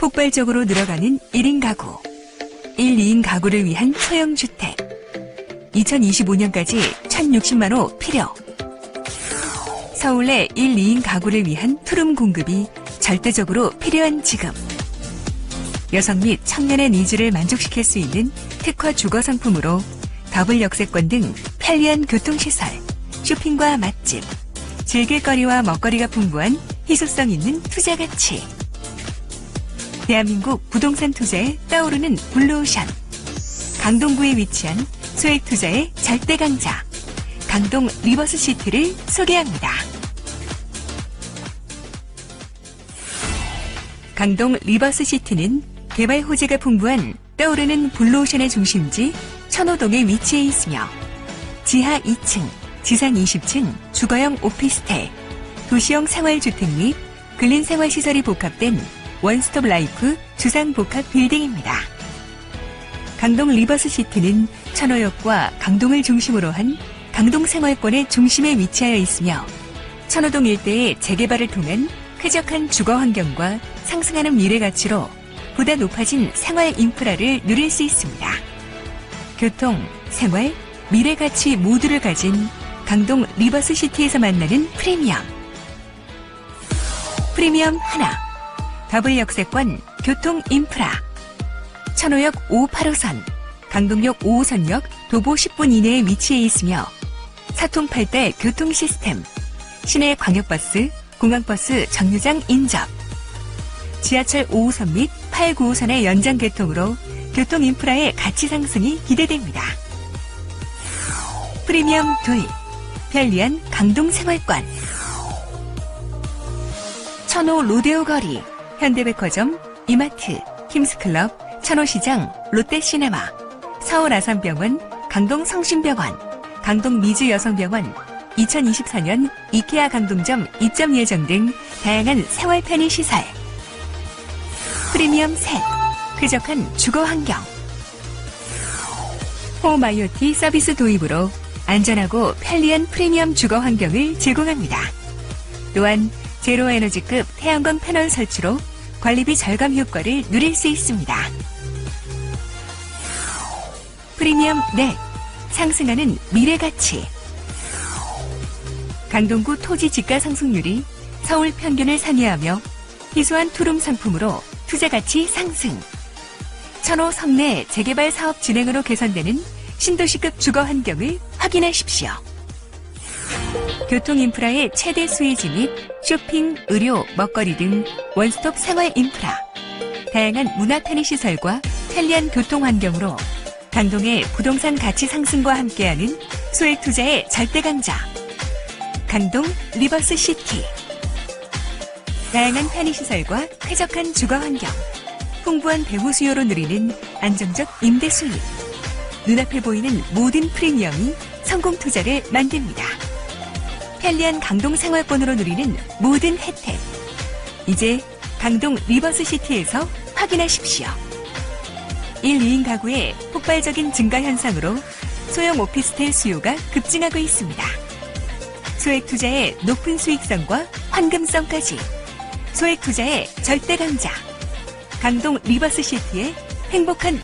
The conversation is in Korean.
폭발적으로 늘어가는 1인 가구. 1, 2인 가구를 위한 소형 주택. 2025년까지 1,060만 호 필요. 서울 내 1, 2인 가구를 위한 투룸 공급이 절대적으로 필요한 지금. 여성 및 청년의 니즈를 만족시킬 수 있는 특화 주거 상품으로 더블 역세권 등 편리한 교통시설, 쇼핑과 맛집, 즐길거리와 먹거리가 풍부한 희소성 있는 투자 가치. 대한민국 부동산 투자에 떠오르는 블루오션. 강동구에 위치한 소액 투자의 절대 강자. 강동 리버스 시티를 소개합니다. 강동 리버스 시티는 개발 호재가 풍부한 떠오르는 블루오션의 중심지 천호동에 위치해 있으며 지하 2층, 지상 20층 주거형 오피스텔, 도시형 생활주택 및 근린 생활시설이 복합된 원스톱 라이프 주상 복합 빌딩입니다. 강동 리버스 시티는 천호역과 강동을 중심으로 한 강동 생활권의 중심에 위치하여 있으며 천호동 일대의 재개발을 통한 쾌적한 주거 환경과 상승하는 미래 가치로 보다 높아진 생활 인프라를 누릴 수 있습니다. 교통, 생활, 미래 가치 모두를 가진 강동 리버스 시티에서 만나는 프리미엄. 프리미엄 하나. 더블 역세권 교통 인프라. 천호역 5, 8호선, 강동역 5호선역 도보 10분 이내에 위치해 있으며 사통팔대 교통 시스템, 시내 광역버스, 공항버스 정류장 인접, 지하철 5호선 및 8, 9호선의 연장 개통으로 교통 인프라의 가치 상승이 기대됩니다. 프리미엄 둘, 편리한 강동 생활권. 천호 로데오 거리, 현대백화점, 이마트, 킴스클럽, 천호시장, 롯데시네마, 서울 아산병원, 강동 성심병원, 강동 미주 여성병원, 2024년 이케아 강동점 입점 예정 등 다양한 생활 편의 시설. 프리미엄 셋, 쾌적한 주거 환경. 홈 IoT 서비스 도입으로 안전하고 편리한 프리미엄 주거 환경을 제공합니다. 또한 제로 에너지급 태양광 패널 설치로 관리비 절감 효과를 누릴 수 있습니다. 프리미엄 넷, 상승하는 미래 가치. 강동구 토지 지가 상승률이 서울 평균을 상회하며 희소한 투룸 상품으로 투자 가치 상승. 천호 성내 재개발 사업 진행으로 개선되는 신도시급 주거 환경을 확인하십시오. 교통 인프라의 최대 수혜지 및 쇼핑, 의료, 먹거리 등 원스톱 생활 인프라. 다양한 문화 편의 시설과 편리한 교통 환경으로 강동의 부동산 가치 상승과 함께하는 소액 투자의 절대 강자. 강동 리버스 시티. 다양한 편의 시설과 쾌적한 주거 환경, 풍부한 배후 수요로 누리는 안정적 임대 수익. 눈앞에 보이는 모든 프리미엄이 성공 투자를 만듭니다. 편리한 강동 생활권으로 누리는 모든 혜택. 이제 강동 리버스 시티에서 확인하십시오. 1, 2인 가구의 폭발적인 증가 현상으로 소형 오피스텔 수요가 급증하고 있습니다. 소액 투자의 높은 수익성과 환금성까지 소액 투자의 절대 강자 강동 리버스 시티의 행복한